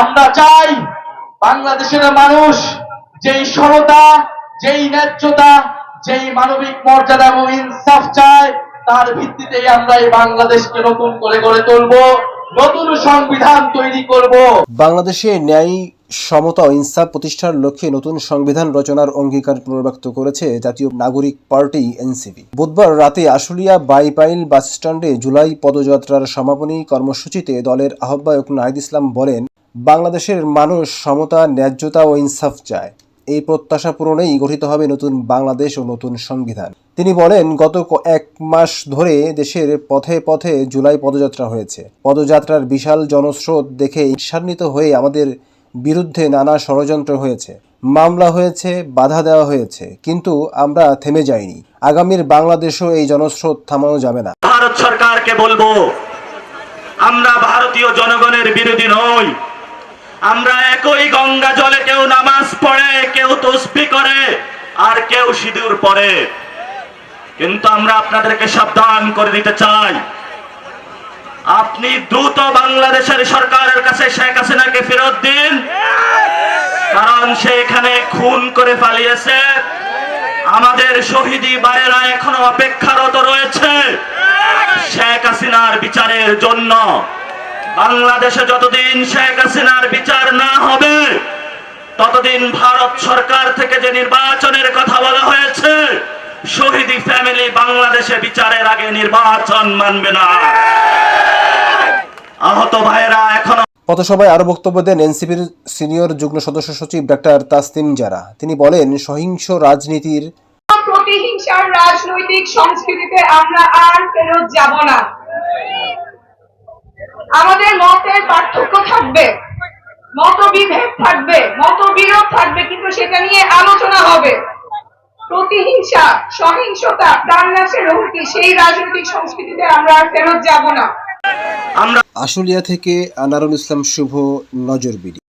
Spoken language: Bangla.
আমরা চাই বাংলাদেশের মানুষ যেই সমতা যেই ন্যায্যতা, যেই মানবিক মর্যাদা এবং ইনসাফ চায়, তার ভিত্তিতেই আমরা এই বাংলাদেশকে নতুন করে গড়ে তুলবো, নতুন সংবিধান তৈরি করব। বাংলাদেশে ন্যায়, সমতা ও ইনসাফ প্রতিষ্ঠার লক্ষ্যে নতুন সংবিধান রচনার অঙ্গীকার পুনর্ব্যক্ত করেছে জাতীয় নাগরিক পার্টি, এনসিপি। বুধবার রাতে আশুলিয়া বাইপাইল বাসস্ট্যান্ডে জুলাই পদযাত্রার সমাপনী কর্মসূচিতে দলের আহ্বায়ক নাহিদ ইসলাম বলেন বাংলাদেশের মানুষ সমতা, ন্যায্যতা ও ইনসাফ চায়। এই প্রত্যাশা পূরণেই গঠিত হবে নতুন বাংলাদেশ ও নতুন সংবিধান। তিনি বলেন, গত এক মাস ধরে দেশের পথে পথে জুলাই পদযাত্রা হয়েছে। পদযাত্রার বিশাল জনস্রোত দেখে ঈর্ষান্বিত হয়ে আমাদের বিরুদ্ধে নানা ষড়যন্ত্র হয়েছে। মামলা হয়েছে, বাধা দেওয়া হয়েছে, কিন্তু আমরা থেমে যাইনি। আগামীর বাংলাদেশও এই জনস্রোত থামানো যাবে না। ভারত সরকারকে বলব, আমরা ভারতীয় জনগণের বিরোধী নই। আমরা একই গঙ্গা জলে কেউ নামাজ পড়ে, কেউ তসবি করে, আর কেউ সিঁদুর পড়ে। কিন্তু আমরা আপনাদেরকে সাবধান করে দিতে চাই। আপনি দ্রুত বাংলাদেশের সরকারের কাছে শেখ হাসিনাকে ফেরত দিন, কারণ সে এখানে খুন করে পালিয়েছে। আমাদের শহীদি ভাইয়েরা এখনও অপেক্ষারত রয়েছে শেখ হাসিনার বিচারের জন্য। বাংলাদেশে যতদিন শেখ হাসিনার বিচার না হবে ততদিন ভারত সরকার থেকে যে নির্বাচনের কথা বলা হয়েছে শহীদি ফ্যামিলি বাংলাদেশে বিচারের আগে নির্বাচন মানবে না। আহত ভাইয়েরা এখনও পথসভায় আরও বক্তব্য দেন এনসিপির সিনিয়র যুগ্ম সদস্য সচিব ডাক্তার তাসতিম জারা। তিনি বলেন সহিংস রাজনীতির প্রতিহিংসার রাজনৈতিক সংস্কৃতিতে আমরা আর ফেরত যাব না। আমাদের মতের পার্থক্য থাকবে। মতবিভেদ থাকবে মতবিরোধ থাকবে কিন্তু সেটা নিয়ে আলোচনা হবে। প্রতিহিংসা সহিংসতা প্রাণনাশের হুমকি সেই রাজনৈতিক সংস্কৃতিতে আমরা আর ফেরত যাব না। আমরা আশুলিয়া থেকে আনারুল ইসলাম শুভ নজরবিড়ি।